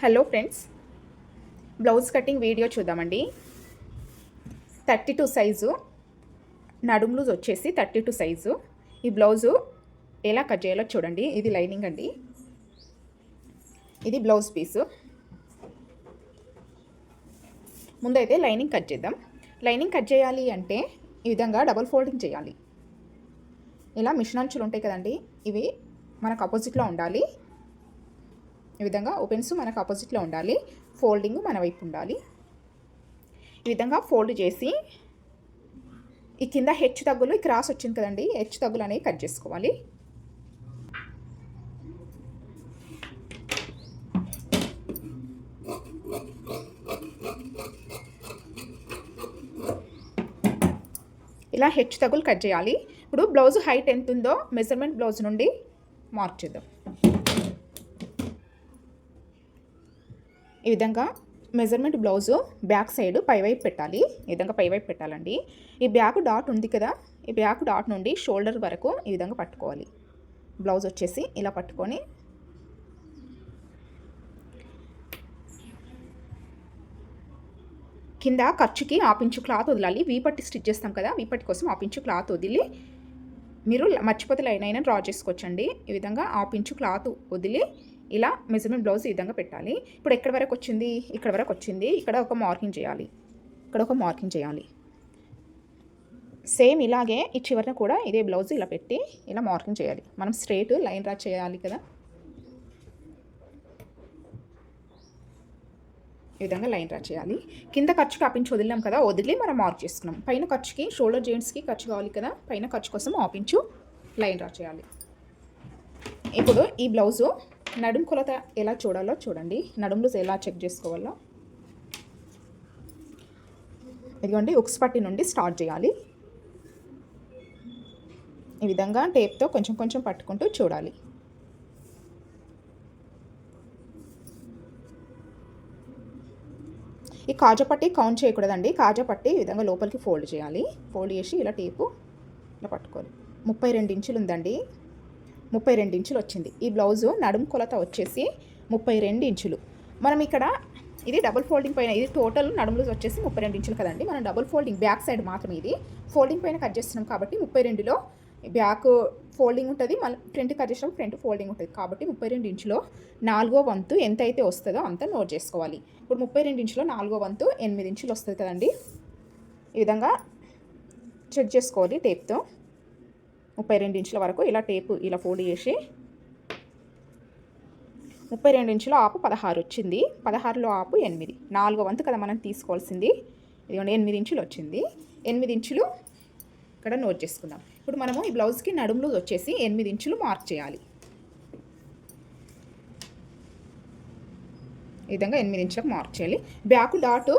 Hello friends blouse cutting video చూద్దామండి. Thirty two size నడుము loose వచ్చేసి థర్టీ టూ సైజు ఈ బ్లౌజు ఎలా కట్ చేయాలో చూడండి. ఇది లైనింగ్ అండి. ఇది బ్లౌజ్ పీసు ముందైతే లైనింగ్ కట్ చేద్దాం. లైనింగ్ కట్ చేయాలి అంటే ఈ విధంగా డబల్ ఫోల్డింగ్ చేయాలి. ఇలా మిషన్ అంచులు ఉంటాయి కదండి. ఇవి మనకు ఆపోజిట్లో ఉండాలి. ఈ విధంగా ఓపెన్స్ మనకు ఆపోజిట్లో ఉండాలి. ఫోల్డింగ్ మన వైపు ఉండాలి. ఈ విధంగా ఫోల్డ్ చేసి ఈ కింద హెచ్చు తగ్గులు ఈ క్రాస్ వచ్చింది కదండి హెచ్చు తగ్గులు అనేవి కట్ చేసుకోవాలి. ఇలా హెచ్చు తగ్గులు కట్ చేయాలి. ఇప్పుడు బ్లౌజ్ హైట్ ఎంత ఉందో మెజర్మెంట్ బ్లౌజ్ నుండి మార్క్ చేద్దాం. ఈ విధంగా మెజర్మెంట్ బ్లౌజు బ్యాక్ సైడ్ పైవైపు పెట్టాలి. ఈ విధంగా పైవైపు పెట్టాలండి. ఈ బ్యాక్ డాట్ ఉంది కదా ఈ బ్యాక్ డాట్ నుండి షోల్డర్ వరకు ఈ విధంగా పట్టుకోవాలి. బ్లౌజ్ వచ్చేసి ఇలా పట్టుకొని కింద ఖర్చుకి ఆపించు క్లాత్ వదలాలి. వీపట్టి స్టిచ్ చేస్తాం కదా వీపట్టి కోసం ఆపించు క్లాత్ వదిలి మీరు మర్చిపోతే లైన్ అయినా డ్రా చేసుకోవచ్చండి. ఈ విధంగా ఆపించు క్లాత్ వదిలి ఇలా మెజర్మెంట్ బ్లౌజ్ ఈ విధంగా పెట్టాలి. ఇప్పుడు ఎక్కడి వరకు వచ్చింది? ఇక్కడ వరకు వచ్చింది. ఇక్కడ ఒక మార్కింగ్ చేయాలి. ఇక్కడ ఒక మార్కింగ్ చేయాలి. సేమ్ ఇలాగే ఈ చివరిన కూడా ఇదే బ్లౌజ్ ఇలా పెట్టి ఇలా మార్కింగ్ చేయాలి. మనం స్ట్రేట్ లైన్ డ్రా చేయాలి కదా. ఈ విధంగా లైన్ డ్రా చేయాలి. కింద ఖర్చుకి ఆపించి వదిలినాం కదా వదిలి మనం మార్క్ చేసుకున్నాం. పైన ఖర్చుకి షోల్డర్ జాయింట్స్కి ఖర్చు కావాలి కదా పైన ఖర్చు కోసం ఆపించు లైన్ డ్రా చేయాలి. ఇప్పుడు ఈ బ్లౌజు నడుం కొలత ఎలా చూడాలో చూడండి. నడుం లూజ్ ఎలా చెక్ చేసుకోవాలో. ఇదిగోండి ఉక్స్ పట్టి నుండి స్టార్ట్ చేయాలి. ఈ విధంగా టేప్తో కొంచెం కొంచెం పట్టుకుంటూ చూడాలి. ఈ కాజపట్టి కౌంట్ చేయకూడదండి. కాజపట్టి ఈ విధంగా లోపలికి ఫోల్డ్ చేయాలి. ఫోల్డ్ చేసి ఇలా టేపు ఇలా పట్టుకోవాలి. ముప్పై రెండు ఇంచులు ఉందండి. ముప్పై రెండు ఇంచులు వచ్చింది. ఈ బ్లౌజు నడుము కొలత వచ్చేసి ముప్పై రెండు ఇంచులు. మనం ఇక్కడ ఇది డబుల్ ఫోల్డింగ్ పైన ఇది టోటల్ నడుములు వచ్చేసి ముప్పై రెండు ఇంచులు కదండి. మనం డబుల్ ఫోల్డింగ్ బ్యాక్ సైడ్ మాత్రం ఇది ఫోల్డింగ్ పైన కట్ చేస్తున్నాం కాబట్టి ముప్పై రెండులో బ్యాక్ ఫోల్డింగ్ ఉంటుంది మళ్ళీ ఫ్రంట్ కట్ చేసినప్పుడు ఫ్రంట్ ఫోల్డింగ్ ఉంటుంది కాబట్టి ముప్పై రెండు ఇంచులో నాలుగో వంతు ఎంత అయితే వస్తుందో అంత నోట్ చేసుకోవాలి. ఇప్పుడు ముప్పై రెండు ఇంచులో నాలుగో వంతు ఎనిమిది ఇంచులు వస్తుంది కదండి. ఈ విధంగా చెక్ చేసుకోవాలి టేప్తో. ముప్పై రెండు ఇంచుల వరకు ఇలా టేపు ఇలా ఫోల్డ్ చేసి ముప్పై రెండు ఇంచుల ఆపు పదహారు వచ్చింది. పదహారులో ఆపు ఎనిమిది. నాలుగో వంతు కదా మనం తీసుకోవాల్సింది. ఇదిగోండి ఎనిమిది ఇంచులు వచ్చింది. ఎనిమిది ఇంచులు ఇక్కడ నోట్ చేసుకుందాం. ఇప్పుడు మనము ఈ బ్లౌజ్కి నడుములు వచ్చేసి ఎనిమిది ఇంచులు మార్క్ చేయాలి. ఈ విధంగా ఎనిమిది ఇంచులకు మార్క్ చేయాలి. బ్యాక్ డాట్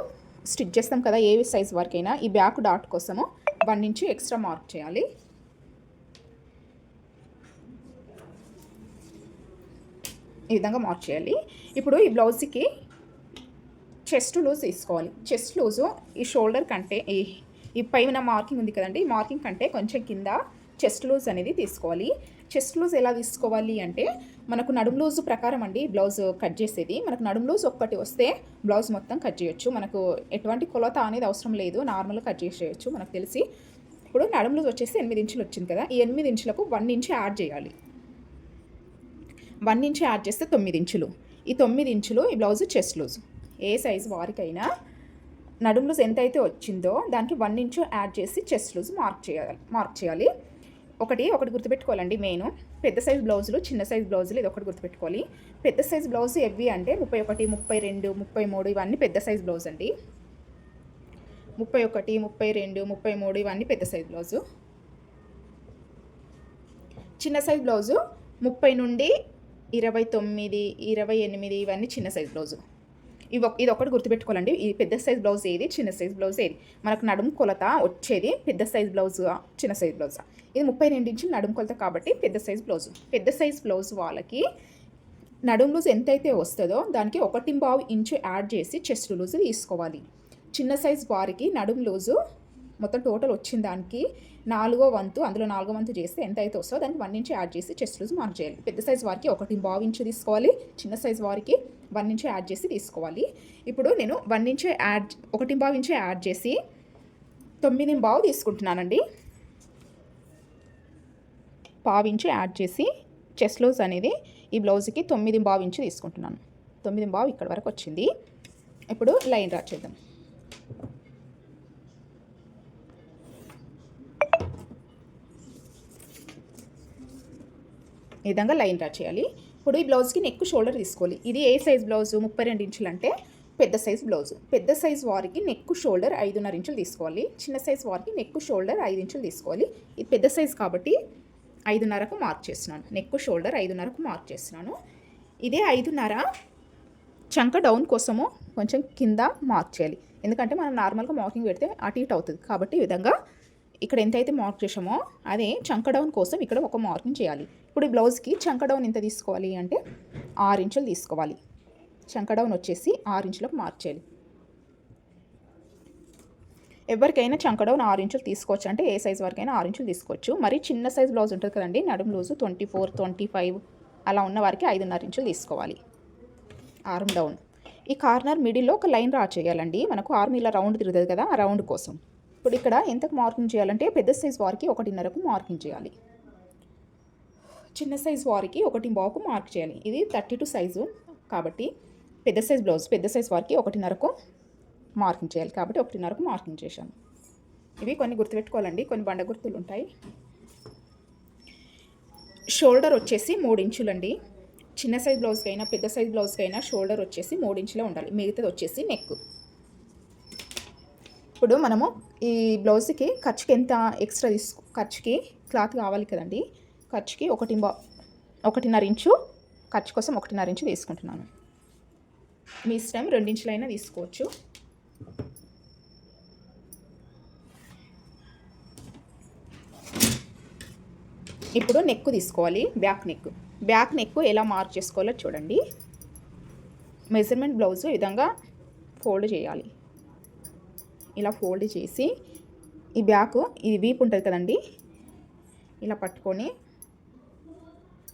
స్టిచ్ చేస్తాం కదా ఏ సైజ్ వరకైనా ఈ బ్యాక్ డాట్ కోసము వన్ ఇంచు ఎక్స్ట్రా మార్క్ చేయాలి. ఈ విధంగా మార్క్ చేయాలి. ఇప్పుడు ఈ బ్లౌజ్కి చెస్ట్ లూజ్ తీసుకోవాలి. చెస్ట్ లూజు ఈ షోల్డర్ కంటే ఈ ఈ పైన మార్కింగ్ ఉంది కదండి ఈ మార్కింగ్ కంటే కొంచెం కింద చెస్ట్ లూజ్ అనేది తీసుకోవాలి. చెస్ట్ లూజ్ ఎలా తీసుకోవాలి అంటే మనకు నడుము లూజ్ ప్రకారం అండి బ్లౌజ్ కట్ చేసేది. మనకు నడుము లూజ్ ఒక్కటి వస్తే బ్లౌజ్ మొత్తం కట్ చేయొచ్చు. మనకు ఎటువంటి కొలత అనేది అవసరం లేదు నార్మల్గా కట్ చేసేయచ్చు మనకు తెలిసి. ఇప్పుడు నడుము లూజ్ వచ్చేసి ఎనిమిది ఇంచులు వచ్చింది కదా ఈ ఎనిమిది ఇంచులకు వన్ ఇంచ్ యాడ్ చేయాలి. వన్ ఇంచ్ యాడ్ చేస్తే తొమ్మిది ఇంచులు. ఈ తొమ్మిది ఇంచులు ఈ బ్లౌజ్ చెస్ట్ లూజ్. ఏ సైజు వారికైనా నడుము లూజ్ ఎంత అయితే వచ్చిందో దానికి వన్ ఇంచు యాడ్ చేసి చెస్ట్ లూజ్ మార్క్ చేయాలి మార్క్ చేయాలి. ఒకటి ఒకటి గుర్తుపెట్టుకోవాలండి మెయిన్. పెద్ద సైజ్ బ్లౌజులు చిన్న సైజ్ బ్లౌజులు ఇది ఒకటి గుర్తుపెట్టుకోవాలి. పెద్ద సైజ్ బ్లౌజ్ ఎవి అంటే ముప్పై ఒకటి ముప్పై రెండు ముప్పై మూడు ఇవన్నీ పెద్ద సైజ్ బ్లౌజ్ అండి. ముప్పై ఒకటి ముప్పై రెండు ముప్పై మూడు ఇవన్నీ పెద్ద సైజ్ బ్లౌజు. చిన్న సైజ్ బ్లౌజు ముప్పై నుండి ఇరవై తొమ్మిది ఇరవై ఎనిమిది ఇవన్నీ చిన్న సైజ్ బ్లౌజు. ఇవి ఇది ఒకటి గుర్తుపెట్టుకోవాలండి. ఈ పెద్ద సైజ్ బ్లౌజ్ ఏది చిన్న సైజ్ బ్లౌజ్ ఏది? మనకు నడుము కొలత వచ్చేది పెద్ద సైజ్ బ్లౌజ్ చిన్న సైజ్ బ్లౌజ్. ఇది ముప్పై రెండు ఇంచులు నడుము కొలత కాబట్టి పెద్ద సైజ్ బ్లౌజ్. పెద్ద సైజ్ బ్లౌజ్ వాళ్ళకి నడుము లూజ్ ఎంతైతే వస్తుందో దానికి ఒకటి బావు ఇంచు యాడ్ చేసి చెస్ట్ లూజ్ తీసుకోవాలి. చిన్న సైజ్ వారికి నడుము లూజు మొత్తం టోటల్ వచ్చిన దానికి నాలుగో వంతు అందులో నాలుగో వంతు చేస్తే ఎంత అయితే వస్తుందో దానికి వన్ ఇంచ్ యాడ్ చేసి చెస్ట్ లూజ్ మార్క్ చేయాలి. పెద్ద సైజ్ వారికి ఒకటి బావించి తీసుకోవాలి చిన్న సైజ్ వారికి వన్ ఇంచు యాడ్ చేసి తీసుకోవాలి. ఇప్పుడు నేను వన్ ఇంచు యాడ్ ఒకటి బావు ఇంచు యాడ్ చేసి తొమ్మిది బావు తీసుకుంటున్నానండి. పావించి యాడ్ చేసి చెస్ట్ లూజ్ అనేది ఈ బ్లౌజ్కి తొమ్మిది బావు ఇంచు తీసుకుంటున్నాను. తొమ్మిది బావు ఇక్కడ వరకు వచ్చింది. ఇప్పుడు లైన్ డ్రా చేద్దాం. ఈ విధంగా లైన్ డ్రా చేయాలి. ఇప్పుడు ఈ బ్లౌజ్కి నెక్ షోల్డర్ తీసుకోవాలి. ఇది ఏ సైజ్ బ్లౌజ్? ముప్పై రెండు ఇంచులు అంటే పెద్ద సైజ్ బ్లౌజ్. పెద్ద సైజ్ వారికి నెక్ షోల్డర్ ఐదున్నర ఇంచులు తీసుకోవాలి. చిన్న సైజ్ వారికి నెక్ షోల్డర్ ఐదు ఇంచులు తీసుకోవాలి. ఇది పెద్ద సైజ్ కాబట్టి ఐదున్నరకు మార్క్ చేస్తున్నాను. నెక్ షోల్డర్ ఐదున్నరకు మార్క్ చేస్తున్నాను. ఇదే ఐదున్నర చంక డౌన్ కోసము కొంచెం కింద మార్క్ చేయాలి. ఎందుకంటే మనం నార్మల్గా మార్కింగ్ పెడితే అటు ఇటు అవుతుంది. కాబట్టి ఈ విధంగా ఇక్కడ ఎంతైతే మార్క్ చేసామో అదే చంక డౌన్ కోసం ఇక్కడ ఒక మార్కింగ్ చేయాలి. ఇప్పుడు ఈ బ్లౌజ్కి చంక డౌన్ ఎంత తీసుకోవాలి అంటే ఆరు ఇంచులు తీసుకోవాలి. చంక డౌన్ వచ్చేసి ఆరు ఇంచులకు మార్క్ చేయాలి. ఎవరికైనా చంక డౌన్ ఆరు ఇంచులు తీసుకోవచ్చు అంటే ఏ సైజ్ వరకైనా ఆరు ఇంచులు తీసుకోవచ్చు. మరి చిన్న సైజ్ బ్లౌజ్ ఉంటుంది కదండి నడుము loose twenty four twenty five అలా ఉన్న వారికి ఐదున్నర ఇంచులు తీసుకోవాలి. ఆర్మ్ డౌన్ ఈ కార్నర్ మిడిల్లో ఒక లైన్ డ్రా చేయాలండి. మనకు ఆర్మ్ ఇలా రౌండ్ తిరుగుతుంది కదా ఆ రౌండ్ కోసం. ఇప్పుడు ఇక్కడ ఎంతకు మార్కింగ్ చేయాలంటే పెద్ద సైజ్ వారికి ఒకటిన్నరకు మార్కింగ్ చేయాలి. చిన్న సైజ్ వారికి ఒకటి బాకు మార్క్ చేయాలి. ఇది థర్టీ టూ సైజు కాబట్టి పెద్ద సైజ్ బ్లౌజ్ పెద్ద సైజ్ వారికి ఒకటిన్నరకు మార్కింగ్ చేయాలి. కాబట్టి ఒకటిన్నరకు మార్కింగ్ చేశాను. ఇవి కొన్ని గుర్తుపెట్టుకోవాలండి. కొన్ని బండ గుర్తులు ఉంటాయి షోల్డర్ వచ్చేసి మూడు ఇంచులండి. చిన్న సైజ్ బ్లౌజ్కి అయినా పెద్ద సైజ్ బ్లౌజ్కి అయినా షోల్డర్ వచ్చేసి మూడు ఇంచులే ఉండాలి. మిగతాది వచ్చేసి నెక్ ఇప్పుడు మనము ఈ బ్లౌజ్కి ఖర్చుకి ఎంత ఎక్స్ట్రా తీసుకో ఖర్చుకి క్లాత్ కావాలి కదండి? ఖర్చుకి ఒకటి బా ఒకటిన్నర ఇంచు ఖర్చు కోసం ఒకటిన్నర ఇంచు తీసుకుంటున్నాను. మీ ఇష్టం రెండించులైనా తీసుకోవచ్చు. ఇప్పుడు నెక్ తీసుకోవాలి బ్యాక్ నెక్. బ్యాక్ నెక్ ఎలా మార్క్ చేసుకోవాలో చూడండి. మెజర్మెంట్ బ్లౌజ్ ఈ విధంగా ఫోల్డ్ చేయాలి. ఇలా ఫోల్డ్ చేసి ఈ బ్యాక్ ఇది వీప్ ఉంటుంది కదండి ఇలా పట్టుకొని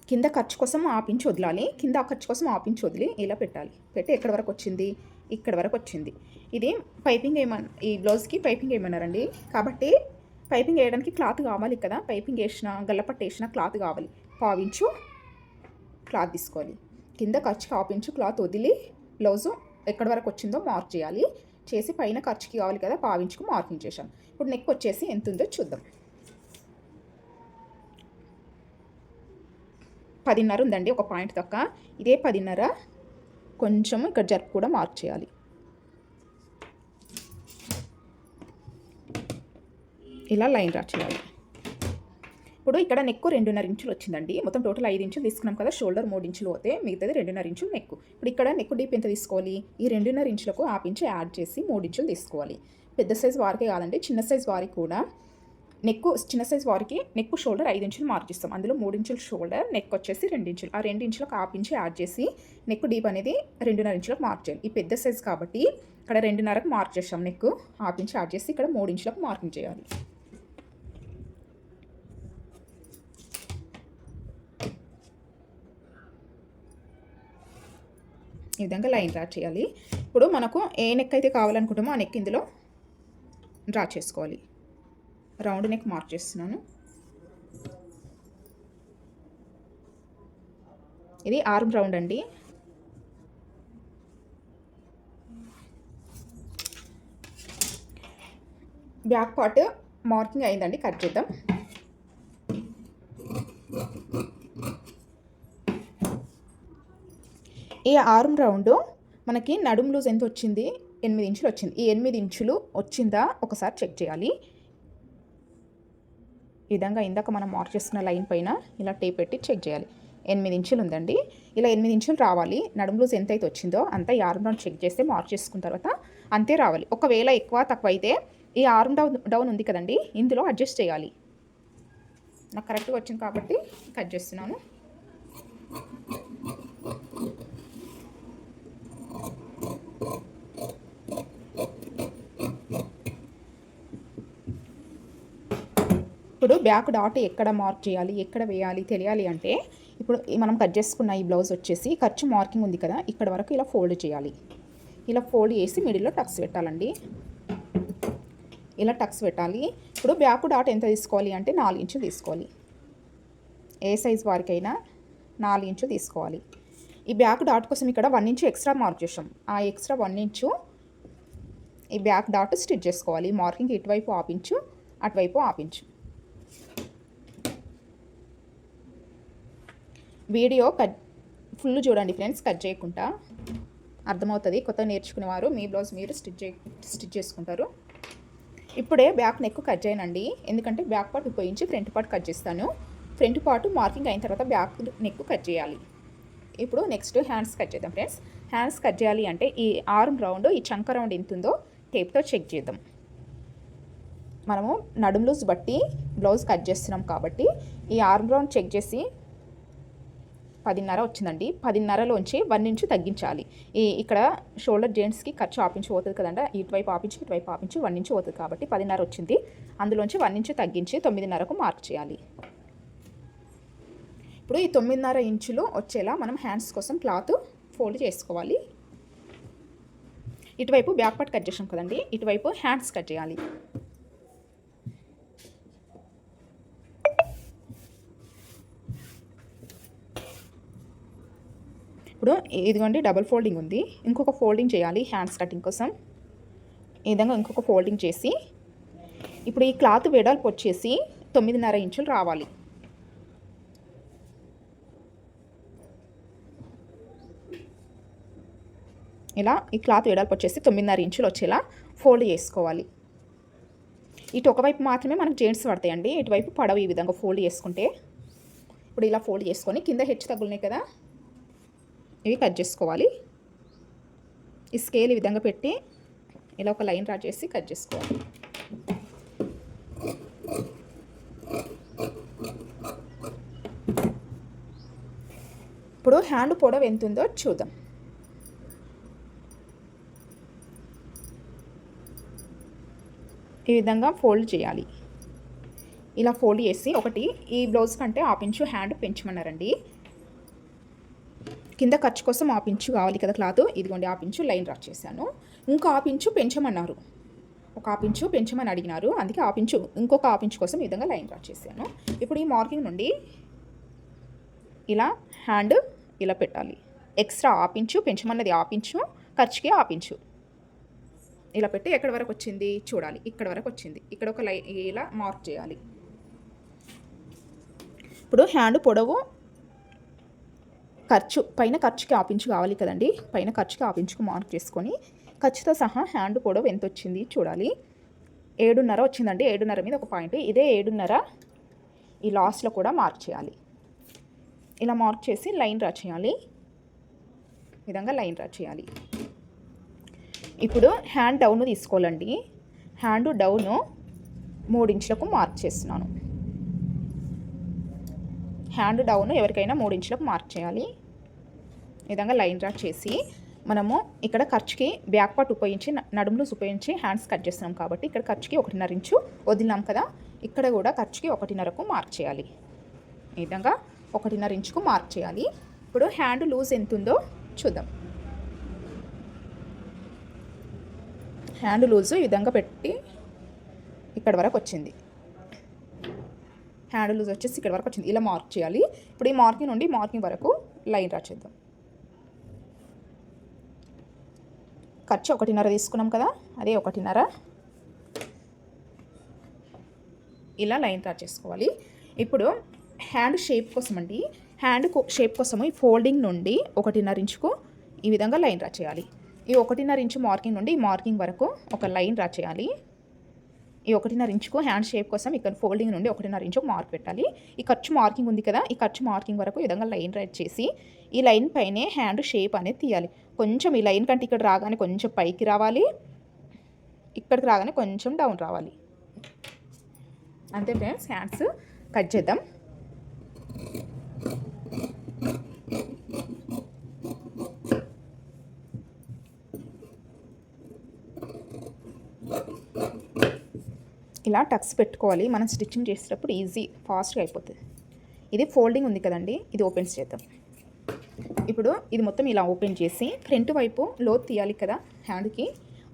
కింద ఖర్చు కోసం ఆపించి వదలాలి. కింద ఖర్చు కోసం ఆపించి వదిలి ఇలా పెట్టాలి. పెట్టి ఎక్కడి వరకు వచ్చింది? ఇక్కడ వరకు వచ్చింది. ఇది పైపింగ్ ఏమన్నా ఈ బ్లౌజ్కి పైపింగ్ ఏమన్నారండి? కాబట్టి పైపింగ్ వేయడానికి క్లాత్ కావాలి కదా. పైపింగ్ వేసిన గల్లపట్టు వేసిన క్లాత్ కావాలి. పావించు క్లాత్ తీసుకోవాలి. కింద ఖర్చుకి ఆపించు క్లాత్ వదిలి బ్లౌజు ఎక్కడి వరకు వచ్చిందో మార్క్ చేయాలి. చేసి పైన ఖర్చుకి కావాలి కదా పావించుకు మార్కింగ్ చేశాం. ఇప్పుడు నెక్ వచ్చేసి ఎంత ఉందో చూద్దాం. పదిన్నర ఉందండి ఒక పాయింట్ తక్క. ఇదే పదిన్నర కొంచెం ఇక్కడ జరుపు కూడా మార్క్ చేయాలి. ఇలా లైన్ డ్రా చేయాలి. ఇప్పుడు ఇక్కడ నెక్ రెండున్నర ఇంచులు వచ్చిందండి. మొత్తం టోటల్ ఐదు ఇంచులు తీసుకున్నాం కదా షోల్డర్ మూడు ఇంచులు పోతే మిగతాది రెండున్నర ఇంచులు నెక్ ఇప్పుడు ఇక్కడ నెక్ డీప్ ఎంత తీసుకోవాలి? ఈ రెండున్నర ఇంచులకు హాఫ్ ఇంచు యాడ్ చేసి మూడు ఇంచులు తీసుకోవాలి. పెద్ద సైజ్ వారికే కాదండి చిన్న సైజ్ వారికి కూడా. నెక్ చిన్న సైజ్ వారికి నెక్ షోల్డర్ ఐదు ఇంచులు మార్క్ అందులో మూడు ఇంచుల షోల్డర్ నెక్ వచ్చేసి రెండు ఇంచులు. ఆ రెండు ఇంచులకు హాఫ్ ఇంచు యాడ్ చేసి నెక్ డీప్ అనేది రెండున్నర ఇంచులకు మార్క్ చేయాలి. ఈ పెద్ద సైజ్ కాబట్టి ఇక్కడ రెండున్నరకు మార్క్ చేసాం నెక్ హాఫ్ ఇంచు యాడ్ చేసి ఇక్కడ మూడు ఇంచులకు మార్కింగ్ చేయాలి. ఈ విధంగా లైన్ డ్రా చేయాలి. ఇప్పుడు మనకు ఏ నెక్ అయితే కావాలనుకుంటామో ఆ నెక్ ఇందులో డ్రా చేసుకోవాలి. రౌండ్ నెక్ మార్క్ చేస్తున్నాను. ఇది ఆర్మ్ రౌండ్ అండి. బ్యాక్ పార్ట్ మార్కింగ్ అయిందండి. కట్ చేద్దాం. ఈ ఆర్మ్ రౌండ్ మనకి నడుము లూజ్ ఎంత వచ్చింది? ఎనిమిది ఇంచులు వచ్చింది. ఈ ఎనిమిది ఇంచులు వచ్చిందా? ఒకసారి చెక్ చేయాలి. ఈ విధంగా ఇందాక మనం మార్క్ చేసుకున్న లైన్ పైన ఇలా టేప్ పెట్టి చెక్ చేయాలి. ఎనిమిది ఇంచులు ఉందండి. ఇలా ఎనిమిది ఇంచులు రావాలి. నడుము లూజ్ ఎంత అయితే వచ్చిందో అంతా ఈ ఆర్మ్ డౌన్ చెక్ చేస్తే మార్క్ చేసుకున్న తర్వాత అంతే రావాలి. ఒకవేళ ఎక్కువ తక్కువ అయితే ఈ ఆర్మ్ డౌన్ డౌన్ ఉంది కదండి. ఇందులో అడ్జస్ట్ చేయాలి. నాకు కరెక్ట్గా వచ్చింది కాబట్టి కట్ చేస్తున్నాను. ఇప్పుడు బ్యాక్ డాట్ ఎక్కడ మార్క్ చేయాలి ఎక్కడ వేయాలి తెలియాలి అంటే ఇప్పుడు మనం కట్ చేసుకున్న ఈ బ్లౌజ్ వచ్చేసి ఖర్చు మార్కింగ్ ఉంది కదా ఇక్కడ వరకు ఇలా ఫోల్డ్ చేయాలి. ఇలా ఫోల్డ్ చేసి మిడిల్లో టక్స్ పెట్టాలండి. ఇలా టక్స్ పెట్టాలి. ఇప్పుడు బ్యాక్ డాట్ ఎంత తీసుకోవాలి అంటే నాలుగు ఇంచులు తీసుకోవాలి. ఏ సైజ్ వారికైనా నాలుగు ఇంచులు తీసుకోవాలి. ఈ బ్యాక్ డాట్ కోసం ఇక్కడ వన్ ఇంచు ఎక్స్ట్రా మార్క్ చేసాం. ఆ ఎక్స్ట్రా వన్ ఇంచు ఈ బ్యాక్ డాట్ స్టిచ్ చేసుకోవాలి. మార్కింగ్ ఇటువైపు ఆపించు అటువైపు ఆపించు వీడియో కట్ ఫుల్ చూడండి ఫ్రెండ్స్ కట్ చేయకుండా. అర్థమవుతుంది కొత్త నేర్చుకునేవారు మీ బ్లౌజ్ మీరు స్టిచ్ చే స్టిచ్ చేసుకుంటారు. ఇప్పుడే బ్యాక్ నెక్ కట్ చేయనండి ఎందుకంటే బ్యాక్ పార్ట్ ఉపయోగించి ఫ్రంట్ పార్ట్ కట్ చేస్తాను. ఫ్రంట్ పార్ట్ మార్కింగ్ అయిన తర్వాత బ్యాక్ నెక్ కట్ చేయాలి. ఇప్పుడు నెక్స్ట్ హ్యాండ్స్ కట్ చేద్దాం ఫ్రెండ్స్. హ్యాండ్స్ కట్ చేయాలి అంటే ఈ ఆర్మ్ రౌండ్ ఈ చంక రౌండ్ ఎంత ఉందో టేప్తో చెక్ చేద్దాం. మనము నడుములూస్ బట్టి బ్లౌజ్ కట్ చేస్తున్నాం కాబట్టి ఈ ఆర్మ్ రౌండ్ చెక్ చేసి పదిన్నర వచ్చిందండి. పదిన్నరలోంచి వన్ ఇంచు తగ్గించాలి. ఈ ఇక్కడ షోల్డర్ జెంట్స్కి ఖర్చు ఆపించి పోతుంది కదండి. ఇటువైపు ఆపించి ఇటువైపు ఆపించి వన్ ఇంచు పోతుంది కాబట్టి పదిన్నర వచ్చింది. అందులోంచి వన్ ఇంచు తగ్గించి తొమ్మిదిన్నరకు మార్క్ చేయాలి. ఇప్పుడు ఈ తొమ్మిదిన్నర ఇంచులు వచ్చేలా మనం హ్యాండ్స్ కోసం క్లాత్ ఫోల్డ్ చేసుకోవాలి. ఇటువైపు బ్యాక్ పార్ట్ కట్ చేసాం కదండి. ఇటువైపు హ్యాండ్స్ కట్ చేయాలి. ఇప్పుడు ఇదిగోండి డబుల్ ఫోల్డింగ్ ఉంది. ఇంకొక ఫోల్డింగ్ చేయాలి హ్యాండ్స్ కటింగ్ కోసం. ఈ విధంగా ఇంకొక ఫోల్డింగ్ చేసి ఇప్పుడు ఈ క్లాత్ వెడల్పు వచ్చేసి తొమ్మిదిన్నర ఇంచులు రావాలి. ఇలా ఈ క్లాత్ వెడల్పు వచ్చేసి తొమ్మిదిన్నర ఇంచులు వచ్చేలా ఫోల్డ్ చేసుకోవాలి. ఇటు ఒకవైపు మాత్రమే మనకు జెంట్స్ పడతాయండి. ఇటువైపు పడవ ఈ విధంగా ఫోల్డ్ చేసుకుంటే. ఇప్పుడు ఇలా ఫోల్డ్ చేసుకొని కింద హెచ్చు తగ్గులున్నాయి కదా ఇవి కట్ చేసుకోవాలి. ఈ స్కేల్ ఈ విధంగా పెట్టి ఇలా ఒక లైన్ డ్రా చేసి కట్ చేసుకోవాలి. ఇప్పుడు హ్యాండ్ పొడవు ఎంత ఉందో చూద్దాం. ఈ విధంగా ఫోల్డ్ చేయాలి. ఇలా ఫోల్డ్ చేసి ఒకటి ఈ బ్లౌజ్ కంటే ఆపించు పించు హ్యాండ్ పెంచమన్నారండి. కింద ఖర్చు కోసం ఆ పించు కావాలి కదా క్లాత్. ఇదిగోండి ఆ పించు లైన్ డ్రా చేశాను. ఇంకో ఆ పించు పెంచమన్నారు. ఒక ఆపించు పెంచమని అడిగినారు. అందుకే ఆపించు ఇంకొక ఆపించు కోసం ఈ విధంగా లైన్ డ్రా చేశాను. ఇప్పుడు ఈ మార్కింగ్ నుండి ఇలా హ్యాండ్ ఇలా పెట్టాలి. ఎక్స్ట్రా ఆపించు పెంచమన్నది ఆపించు ఖర్చుకి ఆపించు ఇలా పెట్టి ఎక్కడి వరకు వచ్చింది? చూడాలి. ఇక్కడ వరకు వచ్చింది. ఇక్కడ ఒక లై ఇలా మార్క్ చేయాలి. ఇప్పుడు హ్యాండ్ పొడవు ఖర్చు పైన ఖర్చుకి ఆపించు కావాలి కదండి. పైన ఖర్చుకి ఆపించుకు మార్క్ చేసుకొని ఖర్చుతో సహా హ్యాండ్ పొడవు ఎంత వచ్చింది చూడాలి. ఏడున్నర వచ్చిందండి. ఏడున్నర మీద ఒక పాయింట్. ఇదే ఏడున్నర ఈ లాస్ట్లో కూడా మార్క్ చేయాలి. ఇలా మార్క్ చేసి లైన్ డ్రా చేయాలి. విధంగా లైన్ డ్రా చేయాలి. ఇప్పుడు హ్యాండ్ డౌన్ తీసుకోవాలండి. హ్యాండ్ డౌను మూడించులకు మార్క్ చేస్తున్నాను. హ్యాండ్ డౌన్ ఎవరికైనా మూడించులకు మార్క్ చేయాలి. ఈ విధంగా లైన్ డ్రా చేసి మనము ఇక్కడ ఖర్చుకి బ్యాక్ పార్ట్ ఉపయోగించి నడుములు ఉపయోగించి హ్యాండ్స్ కట్ చేస్తున్నాం కాబట్టి ఇక్కడ ఖర్చుకి ఒకటిన్నర ఇంచు వదిలినాం కదా ఇక్కడ కూడా ఖర్చుకి ఒకటిన్నరకు మార్క్ చేయాలి. ఈ విధంగా ఒకటిన్నర ఇంచుకు మార్క్ చేయాలి. ఇప్పుడు హ్యాండ్ లూజ్ ఎంత ఉందో చూద్దాం. హ్యాండ్ లూజ్ ఈ విధంగా పెట్టి ఇక్కడ వరకు వచ్చింది. హ్యాండ్ లూజ్ వచ్చేసి ఇక్కడ వరకు వచ్చింది. ఇలా మార్క్ చేయాలి. ఇప్పుడు ఈ మార్కింగ్ నుండి మార్కింగ్ వరకు లైన్ డ్రా చేద్దాం. ఖర్చు ఒకటిన్నర తీసుకున్నాం కదా అదే ఒకటిన్నర. ఇలా లైన్ డ్రా చేసుకోవాలి. ఇప్పుడు హ్యాండ్ షేప్ కోసం అండి హ్యాండ్ షేప్ కోసము ఈ ఫోల్డింగ్ నుండి ఒకటిన్నర ఇంచుకు ఈ విధంగా లైన్ డ్రా చేయాలి. ఈ ఒకటిన్నర ఇంచు మార్కింగ్ నుండి ఈ మార్కింగ్ వరకు ఒక లైన్ డ్రా చేయాలి. ఈ ఒకటిన్నర ఇంచుకు హ్యాండ్ షేప్ కోసం ఇక్కడ ఫోల్డింగ్ నుండి ఒకటిన్నర ఇంచుకు మార్క్ పెట్టాలి. ఈ ఖర్చు మార్కింగ్ ఉంది కదా ఈ ఖర్చు మార్కింగ్ వరకు ఈ విధంగా లైన్ రైట్ చేసి ఈ లైన్ పైనే హ్యాండ్ షేప్ అనేది తీయాలి. కొంచెం ఈ లైన్ కంటే ఇక్కడ రాగానే కొంచెం పైకి రావాలి. ఇక్కడికి రాగానే కొంచెం డౌన్ రావాలి. అంతే ఫ్రెండ్స్ హ్యాండ్స్ కట్ చేద్దాం. ఇలా టక్స్ పెట్టుకోవాలి. మనం స్టిచ్చింగ్ చేసేటప్పుడు ఈజీ ఫాస్ట్గా అయిపోతుంది. ఇది ఫోల్డింగ్ ఉంది కదండి ఇది ఓపెన్ చేద్దాం. ఇప్పుడు ఇది మొత్తం ఇలా ఓపెన్ చేసి ఫ్రంట్ వైపు లోత్ తీయాలి కదా హ్యాండ్కి.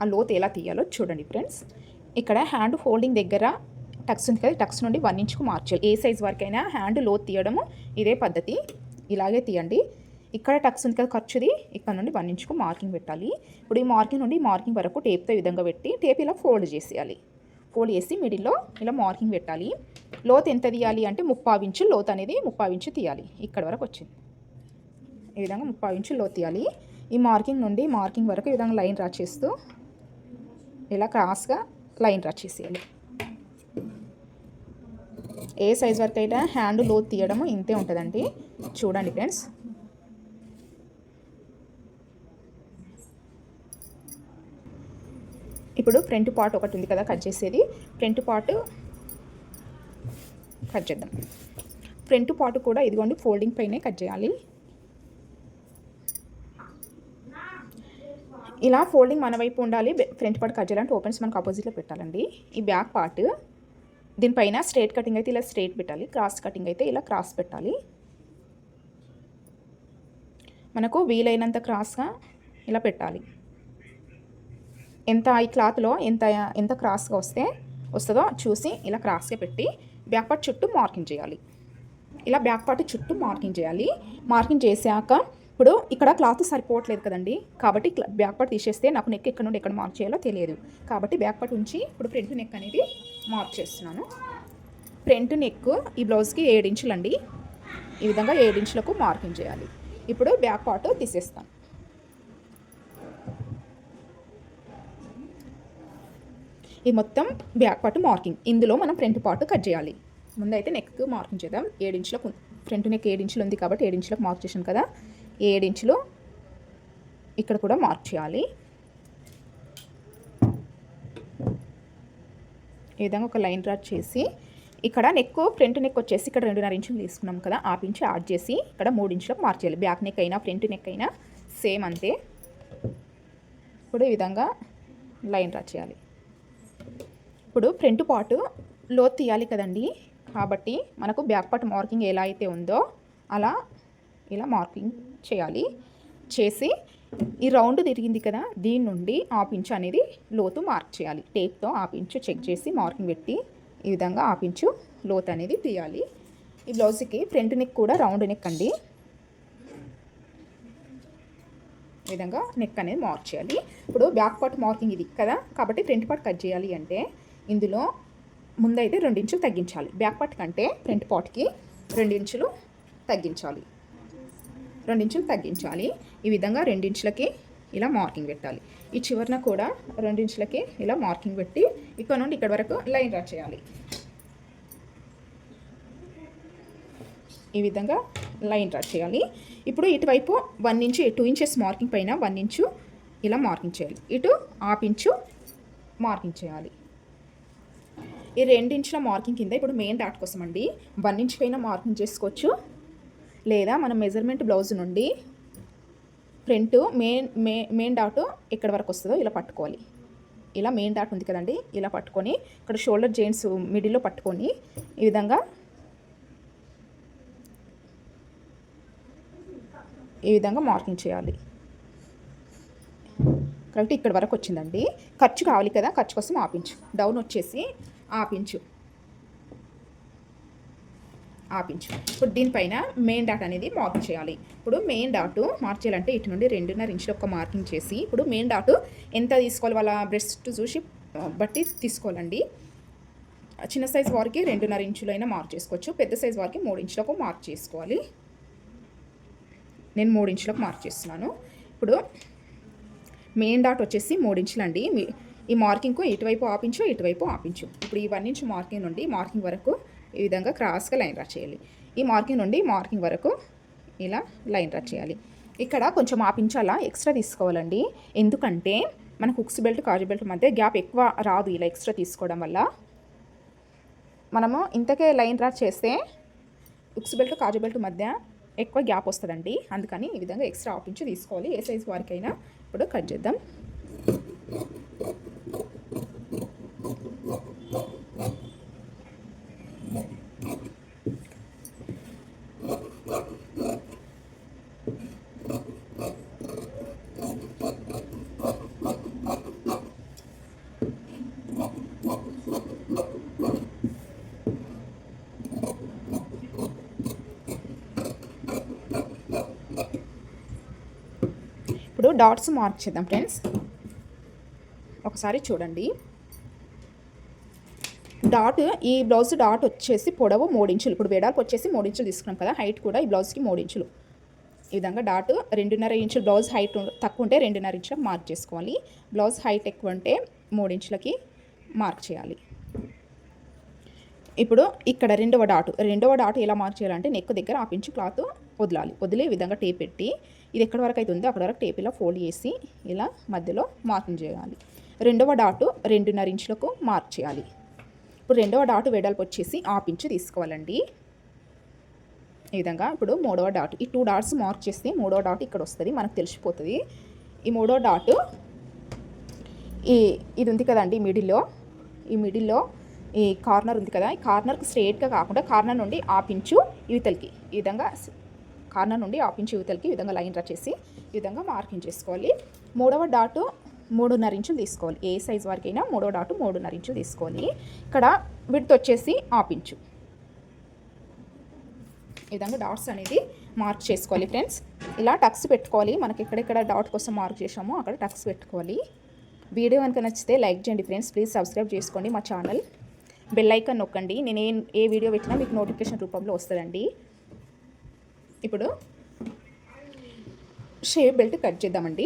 ఆ లోత్ ఎలా తీయాలో చూడండి ఫ్రెండ్స్. ఇక్కడ హ్యాండ్ ఫోల్డింగ్ దగ్గర టక్స్ ఉంది కదా టక్స్ నుండి వన్ ఇంచుకు మార్చాలి. ఏ సైజ్ వరకైనా హ్యాండ్ లోత్ తీయడము ఇదే పద్ధతి. ఇలాగే తీయండి. ఇక్కడ టక్స్ ఉంది కదా ఖర్చుది ఇక్కడ నుండి వన్ ఇంచుకు మార్కింగ్ పెట్టాలి. ఇప్పుడు ఈ మార్కింగ్ నుండి మార్కింగ్ వరకు టేప్తో విధంగా పెట్టి టేప్ ఇలా ఫోల్డ్ చేసేయాలి. ఫోల్డ్ చేసి మిడిల్లో ఇలా మార్కింగ్ పెట్టాలి. లోత్ ఎంత తీయాలి అంటే ముప్పావించు లోత్ అనేది ముప్పావించు తీయాలి. ఇక్కడ వరకు వచ్చింది. ఈ విధంగా ముప్పావించు లోత్ తీయాలి. ఈ మార్కింగ్ నుండి మార్కింగ్ వరకు ఈ విధంగా లైన్ డ్రా చేస్తూ ఇలా క్రాస్గా లైన్ డ్రా చేసేయాలి. ఏ సైజ్ వరకు అయితే హ్యాండ్ లోత్ తీయడము ఇంతే ఉంటుందండి. చూడండి ఫ్రెండ్స్. ఇప్పుడు ఫ్రంట్ పార్ట్ ఒకటి ఉంది కదా కట్ చేసేది. ఫ్రంట్ పార్ట్ కట్ చేద్దాం. ఫ్రంట్ పార్ట్ కూడా ఇదిగోండి ఫోల్డింగ్ పైనే కట్ చేయాలి. ఇలా ఫోల్డింగ్ మన వైపు ఉండాలి ఫ్రంట్ పార్ట్ కట్ చేయాలంటే ఓపెన్స్ మనకు ఆపోజిట్లో పెట్టాలండి. ఈ బ్యాక్ పార్ట్ దీనిపైన స్ట్రేట్ కటింగ్ అయితే ఇలా స్ట్రేట్ పెట్టాలి క్రాస్ కటింగ్ అయితే ఇలా క్రాస్ పెట్టాలి. మనకు వీలైనంత క్రాస్గా ఇలా పెట్టాలి. ఎంత ఈ క్లాత్లో ఎంత ఎంత క్రాస్గా వస్తే వస్తుందో చూసి ఇలా క్రాస్గా పెట్టి బ్యాక్ పార్ట్ చుట్టూ మార్కింగ్ చేయాలి. ఇలా బ్యాక్ పార్ట్ చుట్టూ మార్కింగ్ చేయాలి. మార్కింగ్ చేశాక ఇప్పుడు ఇక్కడ క్లాత్ సరిపోవట్లేదు కదండి. కాబట్టి బ్యాక్ పార్ట్ తీసేస్తే నాకు నెక్ ఎక్కడ నుండి ఎక్కడ మార్క్ చేయాలో తెలియదు. కాబట్టి బ్యాక్ పార్ట్ ఉంచి ఇప్పుడు ఫ్రంట్ నెక్ అనేది మార్క్ చేస్తున్నాను. ఫ్రంట్ నెక్ ఈ బ్లౌజ్కి ఏడించులండి ఈ విధంగా ఏడించులకు మార్కింగ్ చేయాలి. ఇప్పుడు బ్యాక్ పార్ట్ తీసేస్తాను. ఈ మొత్తం బ్యాక్ పార్ట్ మార్కింగ్. ఇందులో మనం ఫ్రంట్ పార్ట్ కట్ చేయాలి. ముందైతే నెక్ మార్కింగ్ చేద్దాం. ఏడించులకు ఫ్రంట్ నెక్ ఏడించులు ఉంది కాబట్టి ఏడించులకు మార్క్ చేసాం కదా. ఏడించులు ఇక్కడ కూడా మార్క్ చేయాలి. ఈ విధంగా ఒక లైన్ డ్రా చేసి ఇక్కడ నెక్ ఫ్రంట్ నెక్ వచ్చేసి ఇక్కడ రెండున్నర ఇంచులు తీసుకున్నాం కదా. ఆ ఇంచు యాడ్ చేసి ఇక్కడ మూడు ఇంచులకు మార్క్ చేయాలి. బ్యాక్ నెక్ అయినా ఫ్రంట్ నెక్ అయినా సేమ్ అంతే. ఇప్పుడు ఈ విధంగా లైన్ డ్రా చేయాలి. ఇప్పుడు ఫ్రంట్ పార్ట్ లోత్ తీయాలి కదండి. కాబట్టి మనకు బ్యాక్ పార్ట్ మార్కింగ్ ఎలా అయితే ఉందో అలా ఇలా మార్కింగ్ చేయాలి. చేసి ఈ రౌండ్ తిరిగింది కదా దీని నుండి హాఫ్ ఇంచు అనేది లోతు మార్క్ చేయాలి. టేప్తో హాఫ్ ఇంచు చెక్ చేసి మార్కింగ్ పెట్టి ఈ విధంగా హాఫ్ ఇంచు లోతు అనేది తీయాలి. ఈ బ్లౌజ్కి ఫ్రంట్ నెక్ కూడా రౌండ్ నెక్ అండి. ఈ విధంగా నెక్ అనేది మార్క్ చేయాలి. ఇప్పుడు బ్యాక్ పార్ట్ మార్కింగ్ ఇది కదా కాబట్టి ఫ్రంట్ పార్ట్ కట్ చేయాలి అంటే ఇందులో ముందైతే రెండించులు తగ్గించాలి. బ్యాక్ పార్ట్ కంటే ఫ్రంట్ పార్ట్కి రెండించులు తగ్గించాలి. రెండించులు తగ్గించాలి. ఈ విధంగా రెండించులకి ఇలా మార్కింగ్ పెట్టాలి. ఈ చివరన కూడా రెండించులకి ఇలా మార్కింగ్ పెట్టి ఇక్కడ నుండి ఇక్కడ వరకు లైన్ డ్రా చేయాలి. ఈ విధంగా లైన్ డ్రా చేయాలి. ఇప్పుడు ఇటువైపు one inch two inches marking పైన వన్ ఇంచు ఇలా మార్కింగ్ చేయాలి. ఇటు హాఫ్ ఇంచు మార్కింగ్ చేయాలి. ఈ రెండించుల మార్కింగ్ కింద ఇప్పుడు మెయిన్ డాట్ కోసం అండి. వన్ ఇంచ్ పైన మార్కింగ్ చేసుకోవచ్చు. లేదా మన మెజర్మెంట్ బ్లౌజ్ నుండి ఫ్రంట్ మెయిన్ మే మెయిన్ డాట్ ఎక్కడ వరకు వస్తుందో ఇలా పట్టుకోవాలి. ఇలా మెయిన్ డాట్ ఉంది కదండి ఇలా పట్టుకొని ఇక్కడ షోల్డర్ జెయింట్స్ మిడిల్లో పట్టుకొని ఈ విధంగా ఈ విధంగా మార్కింగ్ చేయాలి. కరెక్ట్ ఇక్కడ వరకు వచ్చిందండి. ఖర్చు కావాలి కదా ఖర్చు కోసం ఆపించు. డౌన్ వచ్చేసి ఆపించు. ఆపించు. ఇప్పుడు దీనిపైన మెయిన్ డాట్ అనేది మార్క్ చేయాలి. ఇప్పుడు మెయిన్ డాట్ మార్క్ చేయాలంటే ఇటు నుండి రెండున్నర ఇంచులు ఒక మార్కింగ్ చేసి ఇప్పుడు మెయిన్ డాట్ ఎంత తీసుకోవాలి వాళ్ళ బ్రెస్ట్ చూసి బట్టి తీసుకోవాలండి. చిన్న సైజ్ వారికి రెండున్నర ఇంచులైనా మార్క్ చేసుకోవచ్చు. పెద్ద సైజ్ వారికి మూడు ఇంచులకు మార్క్ చేసుకోవాలి. నేను మూడు ఇంచులకు మార్క్ చేస్తున్నాను. ఇప్పుడు మెయిన్ డాట్ వచ్చేసి మూడు ఇంచులండి. మీ- ఈ మార్కింగ్కు ఇటువైపు ఆపించు ఇటువైపు ఆపించు. ఇప్పుడు ఈ వన్ మార్కింగ్ నుండి మార్కింగ్ వరకు ఈ విధంగా క్రాస్గా లైన్ డ్రా చేయాలి. ఈ మార్కింగ్ నుండి మార్కింగ్ వరకు ఇలా లైన్ డ్రా చేయాలి. ఇక్కడ కొంచెం ఆపించాలా? ఎక్స్ట్రా తీసుకోవాలండి. ఎందుకంటే మనకు హుక్స్ బెల్ట్ కాజు బెల్ట్ మధ్య గ్యాప్ ఎక్కువ రాదు ఇలా ఎక్స్ట్రా తీసుకోవడం వల్ల. మనము ఇంతకే లైన్ డ్రా చేస్తే ఉక్స్ బెల్ట్ కాజు బెల్ట్ మధ్య ఎక్కువ గ్యాప్ వస్తుందండి. అందుకని ఈ విధంగా ఎక్స్ట్రా ఆపించి తీసుకోవాలి. ఏ సైజ్ వారికైనా ఇప్పుడు కట్ చేద్దాం. డాట్స్ మార్క్ చేద్దాం ఫ్రెండ్స్ ఒకసారి చూడండి. డాట్ ఈ బ్లౌజ్ డాట్ వచ్చేసి పొడవు మూడించులు ఇప్పుడు వెడల్పు వచ్చేసి మూడించులు తీసుకున్నాం కదా హైట్ కూడా ఈ బ్లౌజ్కి మూడించులు ఈ విధంగా డాట్ రెండున్నర ఇంచులు బ్లౌజ్ హైట్ తక్కువ ఉంటే రెండున్నర ఇంచులకు మార్క్ చేసుకోవాలి. బ్లౌజ్ హైట్ ఎక్కువ ఉంటే మూడించులకి మార్క్ చేయాలి. ఇప్పుడు ఇక్కడ రెండవ డాటు రెండవ డాటు ఎలా మార్క్ చేయాలంటే నెక్ దగ్గర ఆ క్లాత్ వదలాలి. వదిలే విధంగా టేప్ పెట్టి ఇది ఎక్కడి వరకు అయితే ఉందో అక్కడ వరకు టేప్ ఇలా ఫోల్డ్ చేసి ఇలా మధ్యలో మార్కింగ్ చేయాలి. రెండవ డాటు రెండున్నర ఇంచులకు మార్క్ చేయాలి. ఇప్పుడు రెండవ డాటు వెడల్పు వచ్చేసి ఆఫ్ ఇంచు తీసుకోవాలండి. ఈ విధంగా ఇప్పుడు మూడవ డాట్ ఈ టూ డాట్స్ మార్క్ చేస్తే మూడవ డాట్ ఇక్కడ వస్తుంది మనకు తెలిసిపోతుంది. ఈ మూడవ డాటు ఈ ఇది ఉంది కదండి మిడిల్లో ఈ మిడిల్లో ఈ కార్నర్ ఉంది కదా ఈ కార్నర్కి స్ట్రేట్గా కాకుండా కార్నర్ నుండి ఆపించు ఇవితలకి. ఈ విధంగా కార్నర్ నుండి ఆపించి యువతలకి ఈ విధంగా లైన్ డ్రా చేసి ఈ విధంగా మార్కింగ్ చేసుకోవాలి. మూడవ డాటు మూడున్నర ఇంచులు తీసుకోవాలి. ఏ సైజ్ వరకైనా మూడవ డాటు మూడున్నర ఇంచులు తీసుకోవాలి. ఇక్కడ విడ్త్ వచ్చేసి ఆపించు ఈ విధంగా డాట్స్ అనేది మార్క్ చేసుకోవాలి ఫ్రెండ్స్. ఇలా టక్స్ పెట్టుకోవాలి. మనకి ఎక్కడెక్కడ డాట్ కోసం మార్క్ చేసామో అక్కడ టక్స్ పెట్టుకోవాలి. వీడియో కనుక నచ్చితే లైక్ చేయండి ఫ్రెండ్స్. ప్లీజ్ సబ్స్క్రైబ్ చేసుకోండి మా ఛానల్. బెల్ ఐకాన్ నొక్కండి. నేను ఏ ఏ వీడియో పెట్టినా మీకు నోటిఫికేషన్ రూపంలో వస్తుందండి. ఇప్పుడు షేప్ బెల్ట్ కట్ చేద్దామండి.